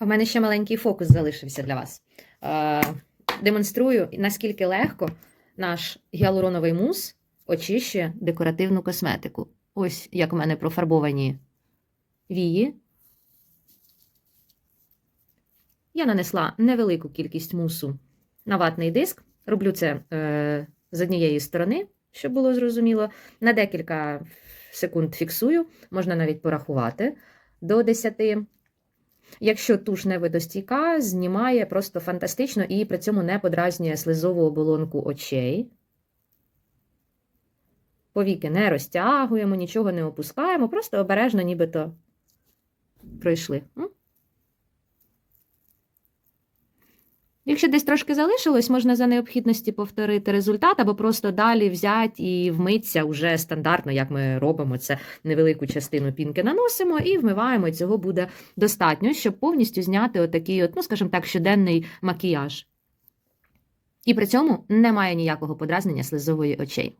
У мене ще маленький фокус залишився для вас. Е, демонструю, наскільки легко наш гіалуроновий мус очищує декоративну косметику. Ось як у мене профарбовані вії. Я нанесла невелику кількість мусу на ватний диск. Роблю це е, з однієї сторони, щоб було зрозуміло. На декілька секунд фіксую, можна навіть порахувати до 10. Якщо туш не видостійка, знімає просто фантастично і при цьому не подразнює слизову оболонку очей. Повіки не розтягуємо, нічого не опускаємо, просто обережно нібито пройшли. Якщо десь трошки залишилось, можна за необхідності повторити результат, або просто далі взяти і вмитися вже стандартно, як ми робимо це невелику частину пінки наносимо і вмиваємо. І цього буде достатньо, щоб повністю зняти отакий, от, ну, скажімо так, щоденний макіяж. І при цьому немає ніякого подразнення слизової очей.